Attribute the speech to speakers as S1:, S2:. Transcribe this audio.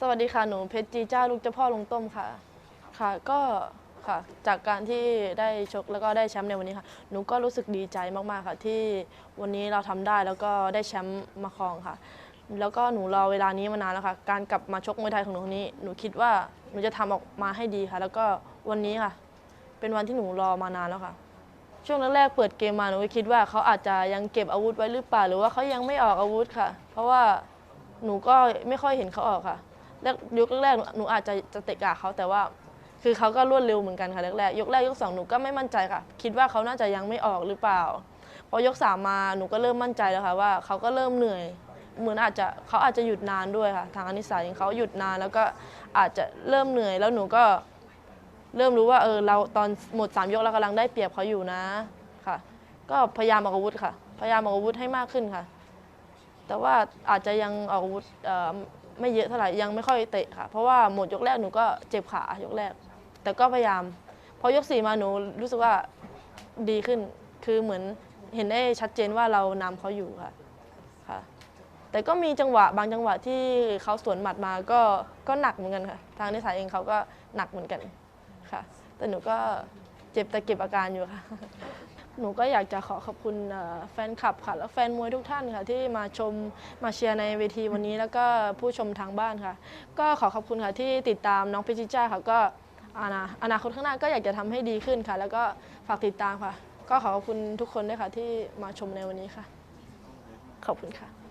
S1: สวัสดีค่ะ หนูเพชรจีจ้าลูกเจ้าพ่อลงต้มค่ะ ค่ะ ก็ค่ะ จากการที่ได้ชกแล้วก็ได้แชมป์ในวันนี้ค่ะ หนูก็รู้สึกดีใจมากๆค่ะ ที่วันนี้เราทำได้แล้วก็ได้แชมป์มาครองค่ะ แล้วก็หนูรอเวลานี้มานานแล้วค่ะ การกลับมาชกมวยไทยของหนูคนนี้ หนูคิดว่าหนูจะทำออกมาให้ดีค่ะ แล้วก็วันนี้ค่ะ เป็นวันที่หนูรอมานานแล้วค่ะ ช่วงแรกๆเปิดเกมมาหนูก็คิดว่าเขาอาจจะยังเก็บอาวุธไว้หรือเปล่า หรือว่าเขายังไม่ออกอาวุธค่ะ เพราะว่าหนูก็ไม่ค่อยเห็นเขาออกค่ะ ยกแรกๆหนูอาจจะจะเตะกะเขาแต่ว่า คือเขาก็รวดเร็วเหมือนกันค่ะแรกๆยกแรกยกสองหนูก็ไม่มั่นใจค่ะ คิดว่าเขาน่าจะยังไม่ออกหรือเปล่าพอยกสามมาหนูก็เริ่มมั่นใจแล้วค่ะว่าเขาก็เริ่มเหนื่อย เหมือนอาจจะเขาอาจจะหยุดนานด้วยค่ะ ทางอนิสัยของเขาหยุดนานแล้วก็อาจจะเริ่มเหนื่อย แล้วหนูก็เริ่มรู้ว่าเออเราตอนหมดสามยกเรากำลังได้เปรียบเขาอยู่นะค่ะ ก็พยายามออกอาวุธค่ะ พยายามออกอาวุธให้มากขึ้นค่ะ แต่ว่าอาจจะยังออกอาวุธ ไม่เยอะเท่าไหร่ยังไม่ค่อยเตะค่ะ เพราะว่าหมดยกแรกหนูก็เจ็บขายกแรก แต่ก็พยายาม พอยกสี่มาหนูรู้สึกว่าดีขึ้น คือเหมือนเห็นได้ชัดเจนว่าเรานำเขาอยู่ค่ะค่ะ แต่ก็มีจังหวะบางจังหวะที่เขาสวนหมัดมาก็ก็หนักเหมือนกันค่ะ ทางนิสัยเองเขาก็หนักเหมือนกันค่ะ แต่หนูก็เจ็บแต่เก็บอาการอยู่ค่ะ หนูก็อยากจะขอขอบคุณแฟนคลับค่ะ และแฟนมวยทุกท่านค่ะ ที่มาชมมาเชียร์ในเวทีวันนี้แล้วก็ผู้ชมทางบ้านค่ะ ก็ขอขอบคุณค่ะที่ติดตามน้องพิจิจ้าค่ะก็อนาอนาคตข้างหน้าก็อยากจะทำให้ดีขึ้นค่ะ แล้วก็ฝากติดตามค่ะ ก็ขอขอบคุณทุกคนด้วยค่ะที่มาชมในวันนี้ค่ะ ขอบคุณค่ะ